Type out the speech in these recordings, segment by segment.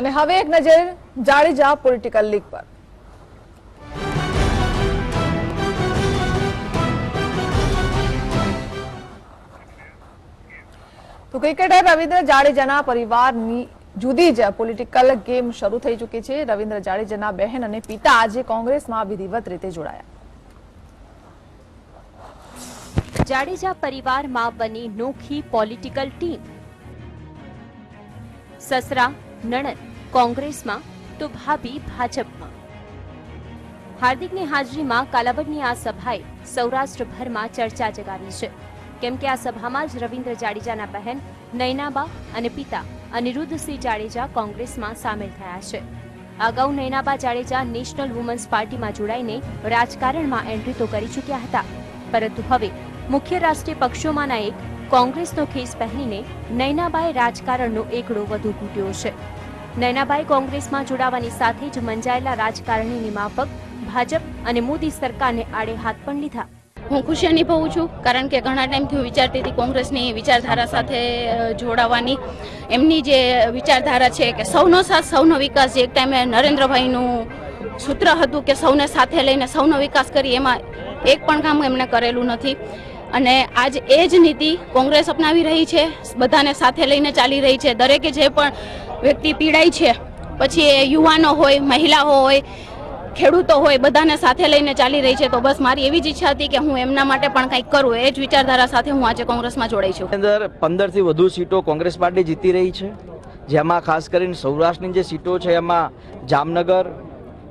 અને હવે એક નજર જાડેજા પોલિટિકલ લીગ પર. તો ક્રિકેટર રવિન્દ્ર જાડેજાના પરિવારની જુદી જ પોલિટિકલ ગેમ શરૂ થઈ ચૂકી છે. રવિન્દ્ર જાડેજાના બહેન અને પિતા આજે કોંગ્રેસમાં વિધિવત રીતે જોડાયા. જાડેજા પરિવારમાં બની નોખી પોલિટિકલ ટીમ સસરા, નણંદ કોંગ્રેસમાં તો ભાભી ભાજપમાં. હાર્દિકની હાજરીમાં કાલાવડની આ સભાએ સૌરાષ્ટ્રભરમાં ચર્ચા જગાવી છે. કેમ કે આ સભામાં જ રવિન્દ્ર જાડેજાના બહેન નૈનાબા અને પિતા અનિરુદ્ધસિંહ જાડેજા કોંગ્રેસમાં સામેલ થયા છે. અગાઉ નૈનાબા જાડેજા નેશનલ વુમન્સ પાર્ટીમાં જોડાઈને રાજકારણમાં એન્ટ્રી તો કરી ચૂક્યા હતા. પરંતુ હવે મુખ્ય રાષ્ટ્રીય પક્ષોમાંના એક કોંગ્રેસનો ખેસ પહેરીને નૈનાબાએ રાજકારણનો એકડો વધુ ઘૂટ્યો છે. નૈનાબાએ કોંગ્રેસમાં જોડાવાની સાથે જ મંજાયેલા રાજકારણીની માફક ભાજપ અને મોદી સરકારને આડે હાથ પણ લીધા. હું ખુશી અનુભવું છું, કારણ કે ઘણા ટાઈમથી હું વિચારતી હતી કોંગ્રેસની વિચારધારા સાથે જોડાવાની. એમની જે વિચારધારા છે કે સૌનો સાથ, સૌનો વિકાસ, જે એક ટાઈમે નરેન્દ્રભાઈનું સૂત્ર હતું કે સૌને સાથે લઈને સૌનો વિકાસ કરી એમાં એક પણ કામ એમણે કરેલું નથી. અને આજ એ જ નીતિ કોંગ્રેસ અપનાવી રહી છે, બધાને સાથે લઈને ચાલી રહી છે. દરેકે જે પણ વ્યક્તિ પીડાય છે, પછી એ યુવાનો હોય, મહિલાઓ હોય, ખેડૂતો હોય, બધાને સાથે લઈને ચાલી રહી છે. તો બસ મારી એવી જ ઈચ્છા હતી કે હું એમના માટે પણ કંઈક કરું. એ જ વિચારધારા સાથે હું આજે કોંગ્રેસમાં જોડાઈ છું. અંદર પંદરથી વધુ સીટો કોંગ્રેસ પાર્ટી જીતી રહી છે. જેમાં ખાસ કરીને સૌરાષ્ટ્રની જે સીટો છે, એમાં જામનગર,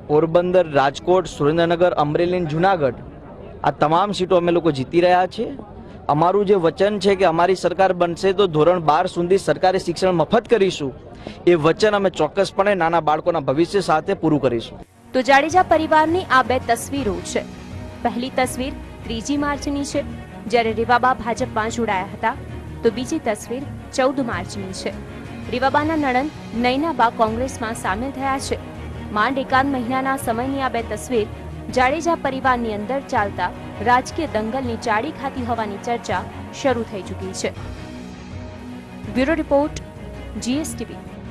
પોરબંદર, રાજકોટ, સુરેન્દ્રનગર અમરેલી જુનાગઢ આ તમામ સીટો અમે લોકો જીતી રહ્યા છીએ. અમારું જે વચન છે કે અમારી સરકાર બનશે તો ધોરણ બાર સુધી સરકારી શિક્ષણ મફત કરીશું. એ વચન અમે ચોક્કસપણે નાના બાળકોના ભવિષ્ય સાથે પૂરું કરીશું. તો જાડેજા પરિવારની આ બે તસવીરો છે. પહેલી તસવીર ત્રીજી માર્ચની છે. જ્યારે રીવાબા ભાજપમાં જોડાયા હતા, તો બીજી તસવીર ચૌદ માર્ચની છે. રીવાબાના નણંદ નૈનાબા કોંગ્રેસમાં સામેલ થયા છે. માંડ એકાદ મહિનાના સમયની આ બે તસવીર જાડેજા પરિવારની અંદર ચાલતા રાજકીય દંગલની ચાડી ખાતી હોવાની ચર્ચા શરૂ થઈ ચૂકી છે. Bureau report, G S T V.